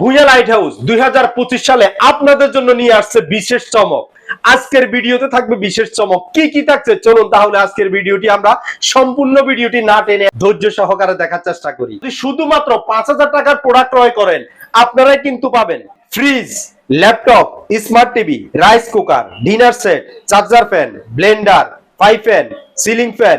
Bhuiyan light house দুই সালে আপনাদের জন্য নিয়ে আসছে বিশেষ চমক। আজকের ভিডিওতে থাকবে বিশেষ চমক। কি কি থাকছে? চলুন তাহলে আজকের ভিডিওটি আমরা সম্পূর্ণ ভিডিওটি না টেনে ধৈর্য সহকারে দেখার চেষ্টা করি। শুধুমাত্র পাঁচ হাজার টাকার প্রোডাক্ট ক্রয় করেন, আপনারাই কিন্তু পাবেন fridge laptop smart TV rice cooker dinner set charger fan blender five fan ceiling fan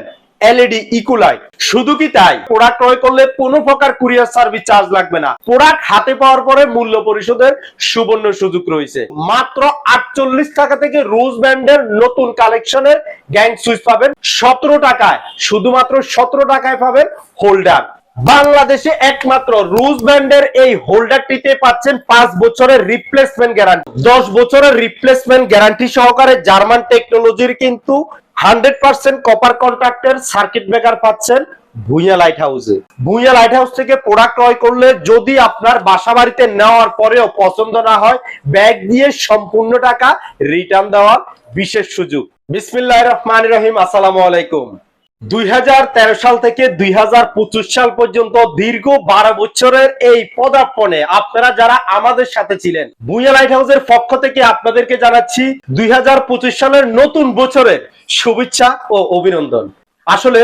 LED ইকুলাই শুধু কি তাই? প্রোডাক্ট ক্রয় করলে কোনো প্রকার কুরিয়ার সার্ভিস চার্জ লাগবে না। প্রোডাক্ট হাতে পাওয়ার পরে মূল্য পরিশোধের সুবর্ণ সুযোগ রয়েছে। মাত্র আটচল্লিশ টাকা থেকে রোজ ব্যান্ডের নতুন কালেকশনের গ্যাং সুইচ পাবেন সতেরো টাকায়। শুধুমাত্র সতেরো টাকায় পাবেন হোল্ডার বাংলাদেশে একমাত্র রুজ ব্যান্ডের এই হোল্ডারটিতে পাচ্ছেন পাঁচ বছরের রিপ্লেসমেন্ট গ্যারান্টি দশ বছরের রিপ্লেসমেন্ট গ্যারান্টি সহকারে জার্মান টেকনোলজির কিন্তু হান্ড্রেড পার্সেন্ট কপার কন্ট্রাক্টের সার্কিট ব্রেকার পাচ্ছেন ভুইয়া লাইট হাউসে ভুইয়া লাইট হাউস থেকে প্রোডাক্ট ক্রয় করলে যদি আপনার বাসা বাড়িতে নেওয়ার পরেও পছন্দ না হয় ব্যাগ দিয়ে সম্পূর্ণ টাকা রিটার্ন দেওয়ার বিশেষ সুযোগ। বিসমিল্লাহ রহমান রহিম, আসসালামু আলাইকুম। সাল থেকে দুই সাল পর্যন্ত দীর্ঘ বারো বছরের এই পদার্পণে আপনারা যারা আমাদের সাথে ছিলেন লাইট হাউসের পক্ষ থেকে আপনাদেরকে জানাচ্ছি দুই হাজার পঁচিশ সালের নতুন বছরের শুভেচ্ছা ও অভিনন্দন। আসলে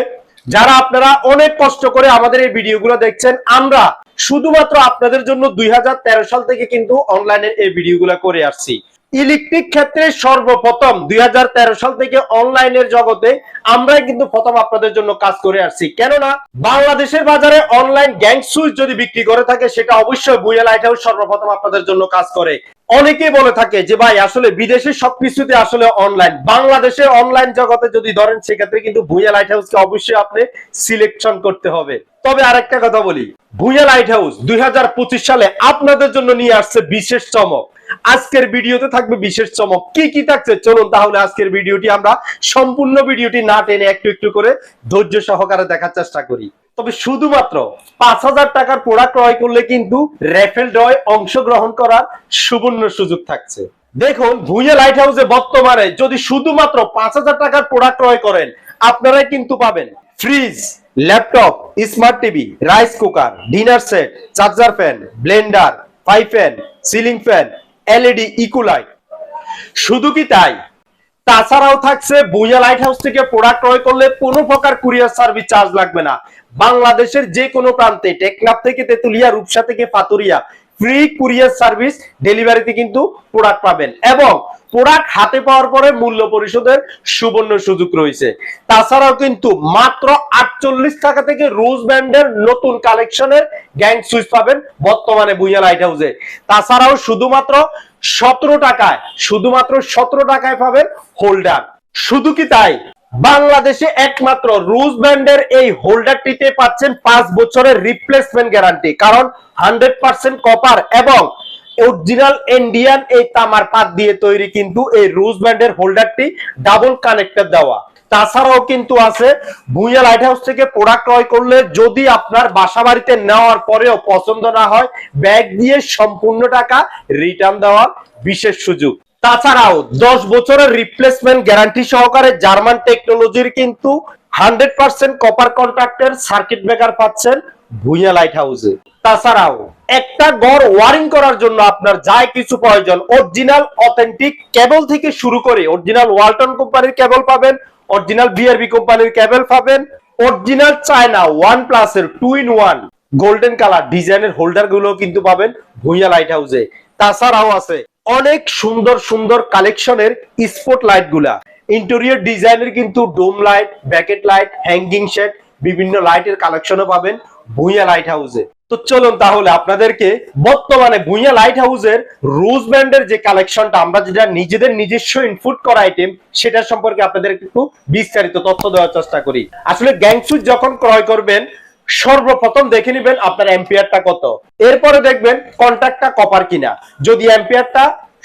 যারা আপনারা অনেক কষ্ট করে আমাদের এই ভিডিওগুলো দেখছেন, আমরা শুধুমাত্র আপনাদের জন্য দুই হাজার তেরো সাল থেকে কিন্তু অনলাইনে এই ভিডিওগুলো করে আসছি। ইলেকট্রিক ক্ষেত্রে সর্বপ্রথম দুই সাল থেকে অনলাইনের জগতে আমরাই কিন্তু প্রথম আপনাদের জন্য কাজ করে আসছি। কেননা, বাংলাদেশের বাজারে অনলাইন গ্যাং সুইচ যদি বিক্রি করে থাকে, সেটা অবশ্যই বুয়া লাইট হাউস সর্বপ্রথম আপনাদের জন্য কাজ করে। অনেকেই বলে থাকে যে, ভাই, আসলে বিদেশে সবকিছুতে আসলে অনলাইন বাংলাদেশে অনলাইন জগতে যদি ধরেন, সেক্ষেত্রে কিন্তু ভুইয়া লাইট হাউসকে অবশ্যই আপনি সিলেকশন করতে হবে। তবে আরেকটা কথা বলি ভুইয়া লাইট হাউস দুই হাজার পঁচিশ সালে আপনাদের জন্য নিয়ে আসছে বিশেষ চমক। আজকের ভিডিওতে থাকবে বিশেষ চমক। কি কি থাকছে? চলুন তাহলে আজকের ভিডিওটি আমরা সম্পূর্ণ ভিডিওটি না টেনে একটু একটু করে ধৈর্য সহকারে দেখার চেষ্টা করি। তবে শুধুমাত্র পাঁচ হাজার টাকার প্রোডাক্ট ক্রয় করলে কিন্তু রেফেল ডয় অংশগ্রহণ করার সুবর্ণ সুযোগ থাকছে। দেখুন, ভুইয়া লাইট হাউসে বর্তমানে যদি শুধুমাত্র পাঁচ হাজার টাকার প্রোডাক্ট ক্রয় করেন, আপনারাই কিন্তু পাবেন fridge laptop smart TV rice cooker dinner set charger fan blender five fan ceiling fan LED ইকুলাইট শুধু কি তাই? তাছাড়াও থাকছে বুয়া লাইট হাউস থেকে প্রোডাক্ট ক্রয় করলে কোনো প্রকার কুরিয়ার সার্ভিস চার্জ লাগবে না। বাংলাদেশের যে কোনো প্রান্তে টেকনাফ থেকে তেতুলিয়া, রূপসা থেকে পাতুরিয়া ফ্রি কুরিয়ার সার্ভিস ডেলিভারিতে কিন্তু প্রোডাক্ট পাবেন। এবং প্রোডাক্ট হাতে পাওয়ার পরে মূল্য পরিশোধের সুবর্ণ সুযোগ রয়েছে। তাছাড়াও কিন্তু মাত্র আটচল্লিশ টাকা থেকে রোজ ব্যান্ডের নতুন কালেকশনের গ্যাং সুইচ পাবেন বর্তমানে বুইয়া লাইট হাউসে তাছাড়াও শুধুমাত্র সতেরো টাকায়, শুধুমাত্র সতেরো টাকায় পাবেন হোল্ডার। শুধু কি তাই? বাংলাদেশে একমাত্র রুজ ব্যান্ডের এই হোল্ডারটিতে পাচ্ছেন পাঁচ বছরের রিপ্লেসমেন্ট গ্যারান্টি কারণ হান্ড্রেড পার্সেন্ট কপার এবং অরিজিনাল ইন্ডিয়ান এই তামার পাত দিয়ে তৈরি কিন্তু এই রুজ ব্যান্ডের হোল্ডারটি ডাবল কানেক্টর দেওয়া। তাছাড়াও কিন্তু আছে ভুইয়া লাইট হাউস থেকে প্রোডাক্ট ক্রয় করলে যদি আপনার বাসা বাড়িতে নেওয়ার পরেও পছন্দ না হয় ব্যাগ দিয়ে সম্পূর্ণ টাকা রিটার্ন দেওয়ার বিশেষ সুযোগ। তাছাড়াও দশ বছরের রিপ্লেসমেন্ট গ্যারান্টি সহকারে জার্মান টেকনোলজির কিন্তু হান্ড্রেড পার্সেন্ট কপার কন্ট্রাক্টের সার্কিট ব্রেকার পাচ্ছেন। ভুইয়া লাইট হাউসে তাছাড়াও, একটা ঘর ওয়ারিং করার জন্য আপনার যাই কিছু প্রয়োজন অরিজিনাল অথেন্টিক কেবল থেকে শুরু করে অরিজিনাল ওয়ালটন কোম্পানির কেবল পাবেন অরিজিনাল বিআরবি কোম্পানির কেবল পাবেন অরিজিনাল চায়না ওয়ান প্লাস এর two in one golden colour ডিজাইনের হোল্ডারগুলো কিন্তু পাবেন ভুইয়া লাইট হাউসে তাছাড়াও আছে অনেক সুন্দর সুন্দর কালেকশনের স্পট লাইটগুলা। ইন্টেরিয়র ডিজাইনের কিন্তু dome light bracket light hanging shade বিভিন্ন লাইটের কালেকশনও পাবেন। ভুইয়া লাইট হাউসে তো চলুন তাহলে আপনাদেরকে বর্তমানে ভুইয়া লাইট হাউসের রোজ ব্যান্ডের যে কালেকশনটা আমরা যেটা নিজেদের নিজস্ব ইনপুট করা আইটেম সেটা সম্পর্কে আপনাদের একটু বিস্তারিত তথ্য দেওয়ার চেষ্টা করি। আসলে গ্যাংসুট যখন ক্রয় করবেন, সর্বপ্রথম দেখে নেবেন আপনার এম্পিয়ারটা কত। এরপরে দেখবেন কন্ট্যাক্টটা কপার কিনা। যদি এম্পিয়ারটা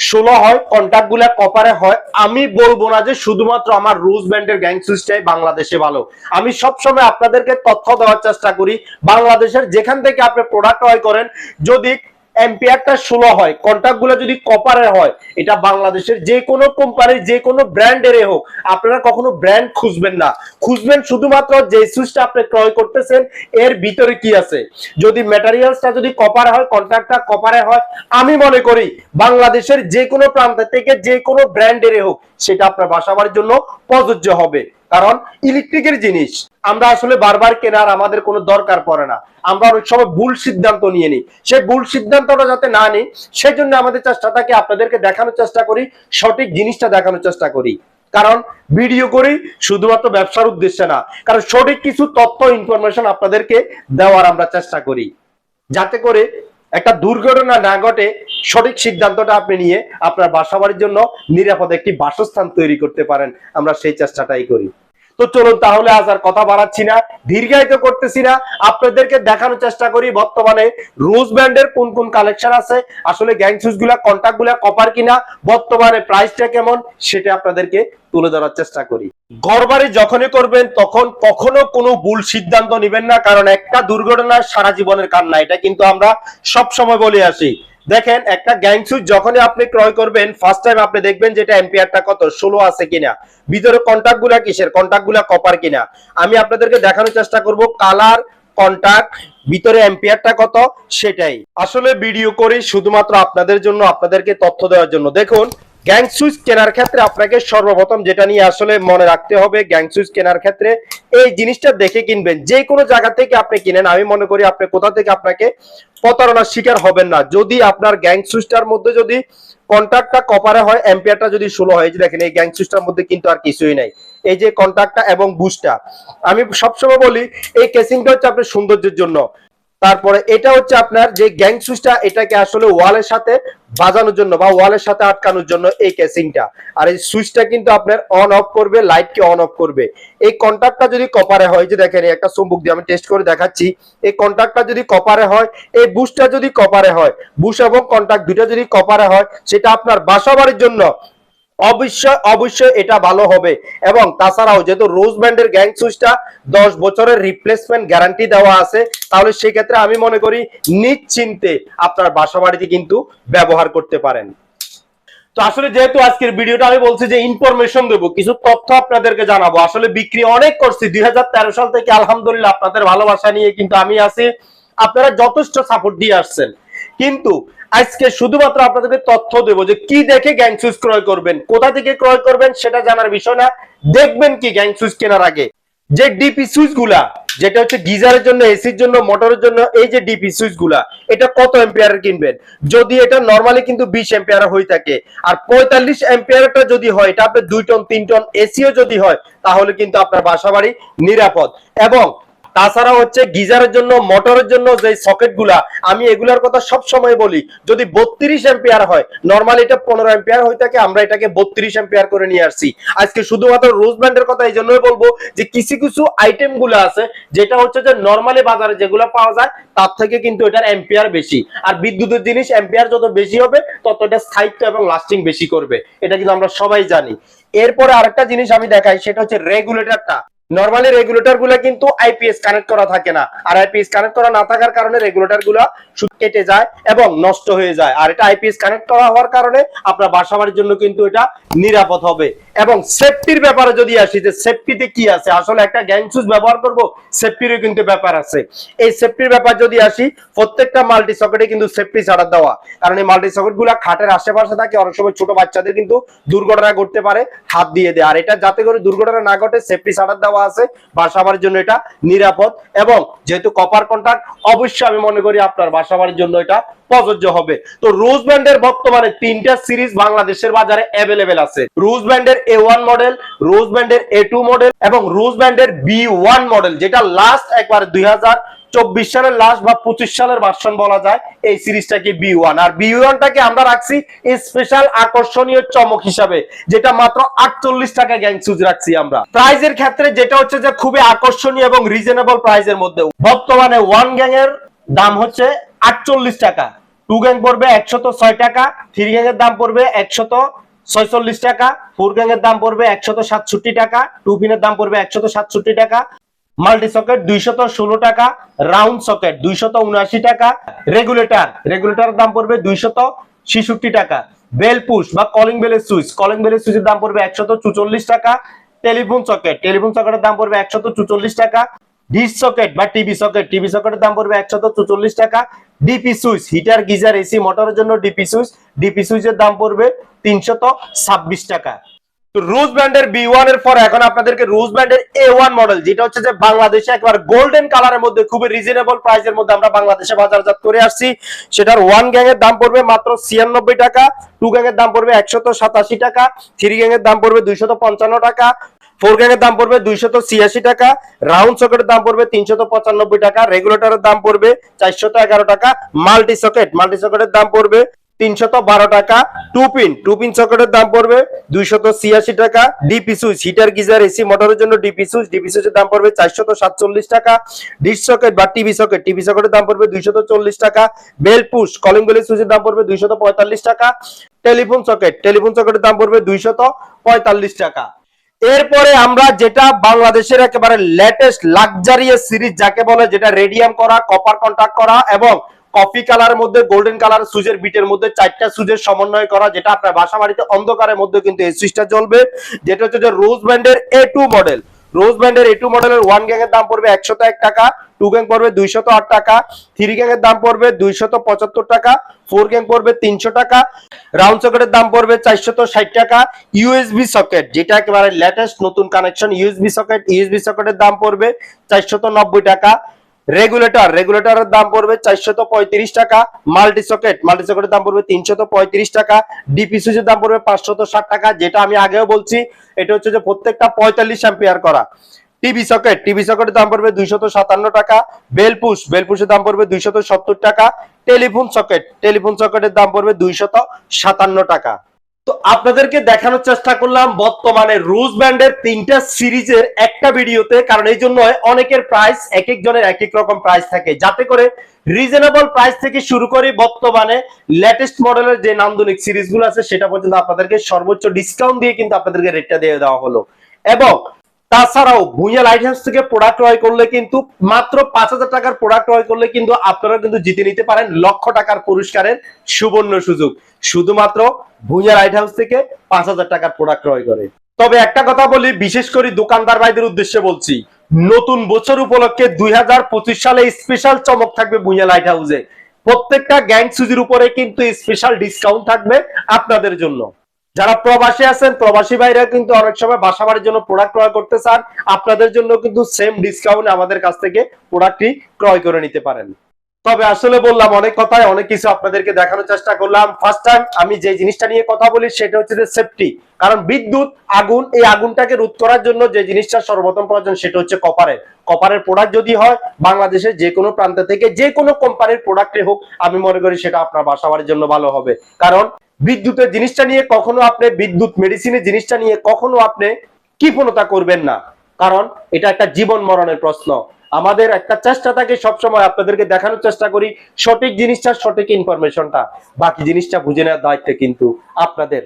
ষোলো হয় কন্ট্যাক্টগুলা কপারে হয়। আমি বলব না যে শুধুমাত্র আমার রুজ ব্যান্ডের গ্যাং সুইচটাই বাংলাদেশে ভালো। আমি সবসময় আপনাদেরকে তথ্য দেওয়ার চেষ্টা করি, বাংলাদেশের যেখান থেকে আপনি প্রোডাক্ট ক্রয় করেন, যদি এম্পিয়ারটা ষোলো হয় কন্ট্যাক্টগুলো যদি কপারের হয়, এটা বাংলাদেশের যে কোনো কোম্পানির যে কোনো ব্র্যান্ডের হোক, আপনারা কখনো ব্র্যান্ড খুঁজবেন না। খুঁজবেন শুধুমাত্র যে সুইচটা আপনি ক্রয় করতেছেন, এর ভিতরে কি আছে? যদি ম্যাটেরিয়ালসটা যদি কপারে হয় কন্ট্রাক্টটা কপারে হয়, আমি মনে করি বাংলাদেশের যে কোনো প্রান্ত থেকে যে কোনো ব্র্যান্ডের হোক, সেটা আপনার বাসা বাড়ির জন্য প্রযোজ্য হবে। কারণ ইলেকট্রিকের জিনিস, আমরা আসলে বারবার কেনার আমাদের কোনো দরকার পড়ে না। আমরা অনেক সময় ভুল সিদ্ধান্ত নিয়ে নিই। সেই ভুল সিদ্ধান্তটা যাতে না নিই সেই জন্য আমাদের চেষ্টা থাকে আপনাদেরকে দেখানোর চেষ্টা করি, সঠিক জিনিসটা দেখানোর চেষ্টা করি। কারণ ভিডিও করি শুধুমাত্র ব্যবসার উদ্দেশ্যে না, কারণ সঠিক কিছু তথ্য ইনফরমেশন আপনাদেরকে দেওয়ার আমরা চেষ্টা করি। যাতে করে একটা দুর্ঘটনা না ঘটে, সঠিক সিদ্ধান্তটা আপনি নিয়ে আপনার বাসাবাড়ির জন্য নিরাপদ একটি বাসস্থান তৈরি করতে পারেন। আমরা সেই চেষ্টাটাই করি। তো চলুন তাহলে আজ আর কথা বাড়াচ্ছি না, দীর্ঘায়িত করতেছি না। আপনাদেরকে দেখানোর চেষ্টা করি বর্তমানে রোজ ব্যান্ডের কোন কোন কালেকশন আছে, আসলে গ্যাং সুইচগুলা কন্টাক্টগুলা কপার কিনা, বর্তমানে প্রাইসটা কেমন, সেটা আপনাদেরকে তুলে ধরার চেষ্টা করি। ঘরবাড়ি যখনই করবেন, তখন কখনো কোনো ভুল সিদ্ধান্ত নেবেন না, কারণ একটা দুর্ঘটনা সারা জীবনের কান্না, এটা কিন্তু আমরা সব সময় বলে আসি। দেখেন, একটা গ্যাং সুইচ যখনই আপনি ক্রয় করবেন ফার্স্ট টাইম আপনি দেখবেন যেটা এম্পিয়ারটা কত, ষোলো আছে কিনা। ভিতরে কন্ট্যাক্টগুলা কিসের? কন্ট্যাক্টগুলা কপার কিনা। আমি আপনাদেরকে দেখানোর চেষ্টা করব কালার কন্ট্যাক্ট ভিতরে এম্পিয়ারটা কত, সেটাই। আসলে ভিডিও করি শুধুমাত্র আপনাদের জন্য, আপনাদেরকে তথ্য দেওয়ার জন্য। দেখুন গ্যাং সুইচ কেনার ক্ষেত্রে আপনাকে সর্বপ্রথম যেটা নিয়ে আসলে মনে রাখতে হবে, গ্যাং সুইচ কেনার ক্ষেত্রে এই জিনিসটা দেখে কিনবেন। যে কোনো জায়গা থেকে আপনি কিনেন, আমি মনে করি আপনি কোথা থেকে আপনাকে প্রতারণার শিকার হবেন না। যদি আপনার গ্যাং সুইচটার মধ্যে যদি কন্ট্রাক্টটা কপারে হয়, এম্পিয়ারটা যদি ষোলো হয় যে দেখেন, এই গ্যাং সুইচটার মধ্যে কিন্তু আর কিছুই নাই। এই যে কন্ট্রাক্টটা এবং বুস্টটা, আমি সবসময় বলি, এই কেসিংটা হচ্ছে আপনার সৌন্দর্যের জন্য। তারপরে এটা হচ্ছে আপনার যে গ্যাং সুইচটা, এটাকে আসলে ওয়ালের সাথে বাজানোর জন্য বা ওয়ালের সাথে আটকানোর জন্য এই কেসিংটা আর এই সুইচটা কিন্তু আপনার অন অফ করবে লাইটকে অন অফ করবে। এই কন্ট্যাক্টটা যদি কপারে হয়, যে দেখেন একটা চুম্বক দিয়ে আমি টেস্ট করে দেখাচ্ছি, এই কন্ট্যাক্টটা যদি কপারে হয়, এই বুশটা যদি কপারে হয় বুশ এবং কন্ট্যাক্ট দুটো যদি কপারে হয়, সেটা আপনার বাসাবাড়ির জন্য অবশ্যই অবশ্যই এটা ভালো হবে। এবং তাছাড়াও যেহেতু রোজ ব্যান্ডের গ্যাং সুইচটা দশ বছরের রিপ্লেসমেন্ট গ্যারান্টি দেওয়া আছে, তাহলে সেই ক্ষেত্রে আমি মনে করি নিশ্চিন্তে আপনার বাসা বাড়িতে কিন্তু ব্যবহার করতে পারেন। তো আসলে যেহেতু আজকের ভিডিওটা আমি বলছি যে ইনফরমেশন দেবো, কিছু তথ্য আপনাদেরকে জানাব। আসলে বিক্রি অনেক করছি, দুই হাজার তেরো সাল থেকে আলহামদুলিল্লাহ আপনাদের ভালোবাসা নিয়ে কিন্তু আমি আছি। আপনারা যথেষ্ট সাপোর্ট দিয়ে আসছেন। কিন্তু আজকে শুধুমাত্র আপনাদেরকে তথ্য দেব যে কি দেখে গ্যাং সুইচ ক্রয় করবেন, কোথা থেকে ক্রয় করবেন সেটা জানার বিষয় না। দেখবেন কি গ্যাং সুইচ কেনার আগে? যে ডিপি সুইচগুলা যেটা হচ্ছে গিজারের জন্য এসির জন্য, মোটরের জন্য, এই যে ডিপি সুইচগুলা এটা কত এম্পিয়ারের কিনবেন? যদি এটা নর্মালি কিন্তু বিশ এম্পিয়ার হয়ে থাকে। আর পঁয়তাল্লিশ এম্পিয়ারটা যদি হয়, এটা আপনার দুই টন, তিন টন এসিও যদি হয়, তাহলে কিন্তু আপনার বাসা বাড়ি নিরাপদ। এবং তাছাড়া হচ্ছে গিজারের জন্য, মোটরের জন্য যে সকেটগুলা আমি এগুলার কথা সব সময় বলি, যদি বত্রিশ এম্পিয়ার হয় নর্মালি এটা পনেরো এম্পিয়ার হয়ে থাকে, আমরা এটাকে বত্রিশ এম্পিয়ার করে নিয়ে আসছি। আজকে শুধুমাত্র রোজ ব্যান্ডের কথা এই জন্যই বলব যে কিছু কিছু আইটেমগুলো আছে, যেটা হচ্ছে যে নর্মালি বাজারে যেগুলো পাওয়া যায়, তার থেকে কিন্তু এটার এম্পিয়ার বেশি। আর বিদ্যুতের জিনিস এম্পিয়ার যত বেশি হবে তত এটা স্থায়িত্ব এবং লাস্টিং বেশি করবে। এটা কিন্তু আমরা সবাই জানি। এরপরে আরেকটা জিনিস আমি দেখাই, সেটা হচ্ছে রেগুলেটরটা নর্মালি রেগুলেটরগুলা কিন্তু আইপিএস কানেক্ট করা থাকে না। আর আইপিএস কানেক্ট করা না থাকার কারণে রেগুলেটরগুলা কেটে যায় এবং নষ্ট হয়ে যায়। আর এটা আইপিএস কানেক্ট করা হওয়ার কারণে আপনার বাসা বাড়ির জন্য কিন্তু এটা নিরাপদ হবে। এবং সেফটির ব্যাপারে যদি আসি, যে সেফটিতে কি আছে? আসলে একটা গ্যাং সুইচ ব্যবহার করব সেফটিরও কিন্তু ব্যাপার আছে। এই সেফটির ব্যাপার যদি আসি, প্রত্যেকটা মাল্টি সকেটে কিন্তু সেফটি ছাড়া দেওয়া। কারণ এই মাল্টি সকেটগুলা খাটের আশেপাশে থাকে, অনেক সময় ছোট বাচ্চাদের কিন্তু দুর্ঘটনা ঘটতে পারে, হাত দিয়ে দেয়। আর এটা যাতে করে দুর্ঘটনা না ঘটে সেফটি ছাড়া দেওয়া আছে বাসাবার জন্য এটা নিরাপদ। এবং যেহেতু কপার কন্ট্রাক্ট অবশ্যই আমি মনে করি আপনার বাসাবার জন্য এটা প্রযোজ্য হবে। তো রোজ ব্যান্ডের বর্তমানে তিনটা সিরিজ বাংলাদেশের বাজারে অ্যাভেলেবেল আছে। রোজ ব্যান্ডের এ ওয়ান মডেল রোজ ব্যান্ডের এ টু মডেল এবং রোজ ব্যান্ডের বি ওয়ান মডেল যেটা লাস্ট একবার দুই হাজার চব্বিশ সালের লাস্ট বা পঁচিশ সালের ভার্সন বলা যায়। এই সিরিজটাকে বি ওয়ান আর বি ওয়ানটাকে আমরা রাখছি স্পেশাল আকর্ষণীয় চমক হিসাবে, যেটা মাত্র আটচল্লিশ টাকা গ্যাং সুজ রাখছি আমরা। প্রাইজের ক্ষেত্রে যেটা হচ্ছে যে খুবই আকর্ষণীয় এবং রিজনেবল প্রাইজের মধ্যে বর্তমানে ওয়ান গ্যাং এর দাম হচ্ছে আটচল্লিশ টাকা। টু গ্যাং পড়বে একশত ছয় টাকা থ্রি গ্যাং এর দাম পড়বে একশত ছয়চল্লিশ টাকা ফোর গ্যাং এর দাম পড়বে একশত সাতষট্টি টাকা টু পিনের দাম পড়বে একশত সাতষট্টি টাকা। মাল্টি সকেট দুইশত ষোলো টাকা, রাউন্ড সকেট দুইশত উনআশি টাকা, রেগুলেটর রেগুলেটরের দাম পড়বে দুইশত ছেষট্টি টাকা। বেল পুশ বা কলিং বেলের সুইচ, কলিং বেলের সুইচের দাম পড়বে একশত চুচল্লিশ টাকা। টেলিফোন সকেট, টেলিফোন সকেটের দাম পড়বে একশত চুচল্লিশ টাকা। ডিশ সকেট বা টিভি সকেট, টিভি সকেটের দাম পড়বে একশত চুচল্লিশ টাকা। DP switch, heater, geyser, AC, মোটরের জন্য ডিপি সুইচ, ডিপি সুইচের দাম পড়বে তিনশত ছাব্বিশ টাকা। তো রোজ ব্র্যান্ডের বি ওয়ানের পর এখন আপনাদেরকে রোজ ব্র্যান্ডের এ ওয়ান মডেল যেটা হচ্ছে যে বাংলাদেশে একবার গোল্ডেন কালারের মধ্যে খুবই রিজনেবল প্রাইসের মধ্যে আমরা বাংলাদেশে বাজারজাত করে আসছি। সেটার ওয়ান গ্যাং এর দাম পড়বে মাত্র ছিয়ানব্বই টাকা টু গ্যাং এর দাম পড়বে একশত সাতাশি টাকা থ্রি গ্যাং এর দাম পড়বে দুইশত পঞ্চান্ন টাকা ফোর গ্যাং এর দাম পড়বে দুইশত ছিয়াশি টাকা রাউন্ড সকেটের দাম পড়বে তিনশত পঁচানব্বই টাকা রেগুলেটরের দাম পড়বে চারশত এগারো টাকা মাল্টি সকেট মাল্টি সকেটের দাম পড়বে তিনশত বারো টাকা টু পিন টু পিন সকেটের দাম পড়বে দুইশত ছিয়াশি টাকা DP switch heater geyser AC মোটরের জন্য ডিপি সুইচ ডিপি সুইচের দাম পড়বে চারশত সাতচল্লিশ টাকা ডিশ সকেট বা টিভি সকেট টিভি সকেটের দাম পড়বে দুইশত চল্লিশ টাকা বেল পুশ কলিং বেলের সুইচের দাম পড়বে দুইশত পঁয়তাল্লিশ টাকা টেলিফোন সকেট টেলিফোন সকেটের দাম পড়বে দুইশত পঁয়তাল্লিশ টাকা। এরপরে আমরা যেটা বাংলাদেশের একেবারে লেটেস্ট লাক্সারিয়াস সিরিজ যাকে বলে যেটা রেডিয়াম করা কপার কন্টাক্ট করা এবং কফি কালারের মধ্যে গোল্ডেন কালার সুজের বিটের মধ্যে চারটা সুজের সমন্বয় করা, যেটা আপনার বাসা বাড়িতে অন্ধকারের মধ্যে কিন্তু এই সুইচটা জ্বলবে। যেটা হচ্ছে যে রোজ ব্যান্ডের এ টু মডেল রোজ ব্যান্ডের এ টু মডেলের ওয়ান গ্যাং এর দাম পড়বে একশত এক টাকা টু গ্যাং পড়বে দুইশত আট টাকা থ্রি গ্যাং এর দাম পড়বে দুইশত পঁচাত্তর টাকা ফোর গ্যাং পড়বে তিনশো টাকা রাউন্ড সকেটের দাম পড়বে চারশত ষাট টাকা ইউএসবি সকেট যেটা একেবারে লেটেস্ট নতুন কানেকশন ইউএসবি সকেট ইউএসবি সকেটের দাম পড়বে চারশত নব্বই টাকা রেগুলেটর রেগুলেটরের দাম পড়বে চারশত পঁয়ত্রিশ টাকা মাল্টি সকেট মাল্টি সকেটের দাম পড়বে তিনশত পঁয়ত্রিশ টাকা ডিপি সুইচের দাম পড়বে পাঁচশত ষাট টাকা, যেটা আমি আগেও বলছি, এটা হচ্ছে যে প্রত্যেকটা পঁয়তাল্লিশ অ্যাম্পিয়ার করা। টিভি সকেট টিভি সকেটের দাম পড়বে দুইশত সাতান্ন টাকা বেলপুশ বেলপুশের দাম পড়বে দুইশত সত্তর টাকা টেলিফোন সকেট টেলিফোন সকেটের দাম পড়বে দুইশত সাতান্ন টাকা। তো আপনাদেরকে দেখানোর চেষ্টা করলাম বর্তমানে রুজ ব্যান্ডের তিনটা সিরিজের একটা ভিডিওতে, কারণ এই জন্য অনেকের প্রাইস এক একজনের এক এক রকম প্রাইস থাকে। যাতে করে রিজনেবল প্রাইস থেকে শুরু করে বর্তমানে লেটেস্ট মডেলের যে নান্দনিক সিরিজগুলো আছে, সেটা পর্যন্ত আপনাদেরকে সর্বোচ্চ ডিসকাউন্ট দিয়ে কিন্তু আপনাদেরকে রেটটা দিয়ে দেওয়া হলো। এবং তাছাড়াও ভুঁইয়া লাইট হাউস থেকে প্রোডাক্ট ক্রয় করলে কিন্তু মাত্র পাঁচ হাজার টাকার প্রোডাক্ট ক্রয় করলে কিন্তু আপনারা কিন্তু জিতে নিতে পারেন লক্ষ টাকার পুরস্কারের সুবর্ণ সুযোগ। শুধুমাত্র ভুঁইয়া লাইট হাউস থেকে পাঁচ হাজার টাকার প্রোডাক্ট ক্রয় করে। তবে একটা কথা বলি, বিশেষ করে দোকানদার ভাইদের উদ্দেশ্যে বলছি, নতুন বছর উপলক্ষে দুই হাজার পঁচিশ সালে স্পেশাল চমক থাকবে ভুঁইয়া লাইট হাউসে প্রত্যেকটা গ্যাং সুজির উপরে কিন্তু স্পেশাল ডিসকাউন্ট থাকবে আপনাদের জন্য। যারা প্রবাসী আছেন, প্রবাসী ভাইরা কিন্তু অনেক সময় বাসা বাড়ির জন্য প্রোডাক্ট ক্রয় করতে চান, আপনাদের জন্য কিন্তু সেম ডিসকাউন্ট আমাদের কাছ থেকে প্রোডাক্টটি ক্রয় করে নিতে পারেন। তবে আসলে বললাম, অনেক কথায় অনেক কিছু আপনাদেরকে দেখানোর চেষ্টা করলাম। ফার্স্ট টাইম আমি যে জিনিসটা নিয়ে কথা বলি সেটা হচ্ছে যে সেফটি কারণ বিদ্যুৎ, আগুন, এই আগুনটাকে রোধ করার জন্য যে জিনিসটা সর্বপ্রথম প্রয়োজন সেটা হচ্ছে কপারের কপারের প্রোডাক্ট যদি হয়, বাংলাদেশের যে কোনো প্রান্ত থেকে যে কোনো কোম্পানির প্রোডাক্টে হোক, আমি মনে করি সেটা আপনার বাসা বাড়ির জন্য ভালো হবে। কারণ বিদ্যুতের জিনিসটা নিয়ে কখনো আপনি বিদ্যুৎ মেডিসিনের জিনিসটা নিয়ে কখনো আপনি কৃপণতা করবেন না। কারণ এটা একটা জীবন মরণের প্রশ্ন। আমাদের একটা চেষ্টা থাকে সবসময় আপনাদেরকে দেখানোর চেষ্টা করি, সঠিক জিনিসটা, সঠিক ইনফরমেশনটা বাকি জিনিসটা বুঝে নেওয়ার দায়িত্ব কিন্তু আপনাদের।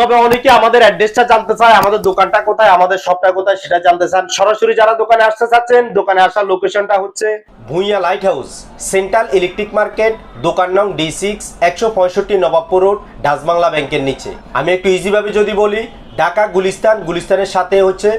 তবে অনেকে আমাদের অ্যাড্রেসটা জানতে চায়, আমাদের দোকানটা কোথায়, আমাদের শপটা কোথায় সেটা জানতে চান। সরাসরি যারা দোকানে আসতে চাচ্ছেন, দোকানে আসার লোকেশনটা হচ্ছে Bhuiya light house central electric market দোকান নং ডি সিক্স একশো পঁয়ষট্টি নবাবপুর রোড, ডাচবাংলা ব্যাংকের নিচে। আমি একটু ইজিভাবে যদি বলি, ঢাকা, গুলিস্তান, গুলিস্তানের সাথে হচ্ছে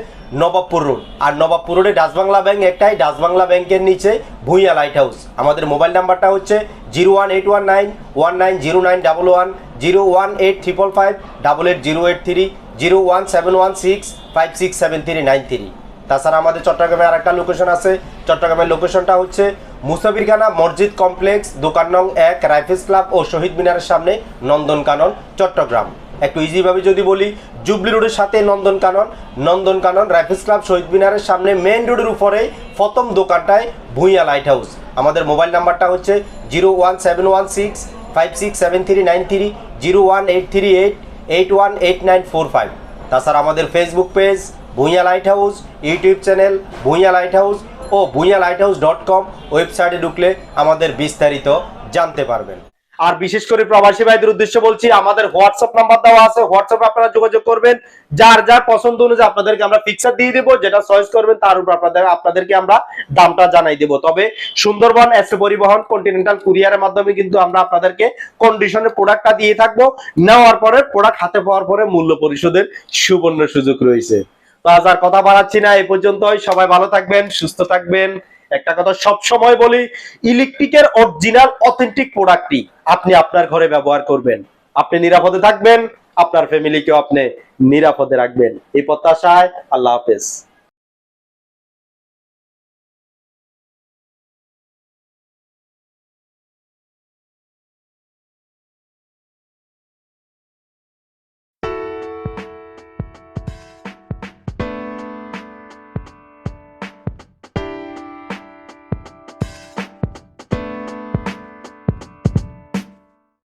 নবাবপুর রোড। আর নবাবপুর রোডে ডাচবাংলা ব্যাংক একটাই, ডাচবাংলা ব্যাংকের নিচে ভুঁইয়া লাইট হাউস আমাদের মোবাইল নাম্বারটা হচ্ছে zero one eight one nine one nine zero nine double one zero one eight triple five double eight zero eight three zero one seven one six five six seven three nine three তাছাড়া আমাদের চট্টগ্রামে আর একটা location আছে। চট্টগ্রামের লোকেশনটা হচ্ছে মুসাফিরখানা মসজিদ complex দোকান নং এক, রাইফেলস ক্লাব ও শহীদ মিনারের সামনে নন্দনকানন, চট্টগ্রাম। একটু ইজিভাবে যদি বলি জুবলি রোডের সাথে নন্দনকানন নন্দনকানন রাইফেলস ক্লাব শহীদ মিনারের সামনে মেন রোডের উপরে প্রথম দোকানটায় ভুঁইয়া লাইট হাউস আমাদের মোবাইল নাম্বারটা হচ্ছে zero one seven one six five six seven three nine three zero one eight three eight eight one eight nine four five তাছাড়া আমাদের Facebook page Bhuiya light house YouTube channel Bhuiya light house ও Bhuiya light house dot com ওয়েবসাইটে ঢুকলে আমাদের বিস্তারিত জানতে পারবেন। আর বিশেষ করে প্রবাসী ভাইদের উদ্দেশ্যে বলছি, আমাদের হোয়াটসঅ্যাপ নাম্বার দেওয়া আছে হোয়াটসঅ্যাপে আপনারা যোগাযোগ করবেন। যার যার পছন্দ অনুযায়ী আপনাদেরকে আমরা ফিক্সার দিয়ে দেবো, যেটা চয়েস করবেন তার উপর আপনাদের, আপনাদেরকে আমরা দামটা জানাই দেবো। তবে সুন্দরবন এসে পরিবহন কন্টিনেন্টাল কুরিয়ারের মাধ্যমে কিন্তু আমরা আপনাদেরকে কন্ডিশনের প্রোডাক্টটা দিয়ে থাকব। নেওয়ার পরে প্রোডাক্ট হাতে পাওয়ার পরে মূল্য পরিশোধের সুবর্ণ সুযোগ রয়েছে। তো আজ আর কথা বাড়াচ্ছি না এই পর্যন্তই। সবাই ভালো থাকবেন, সুস্থ থাকবেন। একটা কথা সব সময় বলি ইলেকট্রিকের অরিজিনাল অথেন্টিক প্রোডাক্টটি আপনি আপনার ঘরে ব্যবহার করবেন। আপনি নিরাপদে থাকবেন, আপনার ফ্যামিলিকেও আপনি নিরাপদে রাখবেন। এই প্রত্যাশায় আল্লাহ হাফেজ।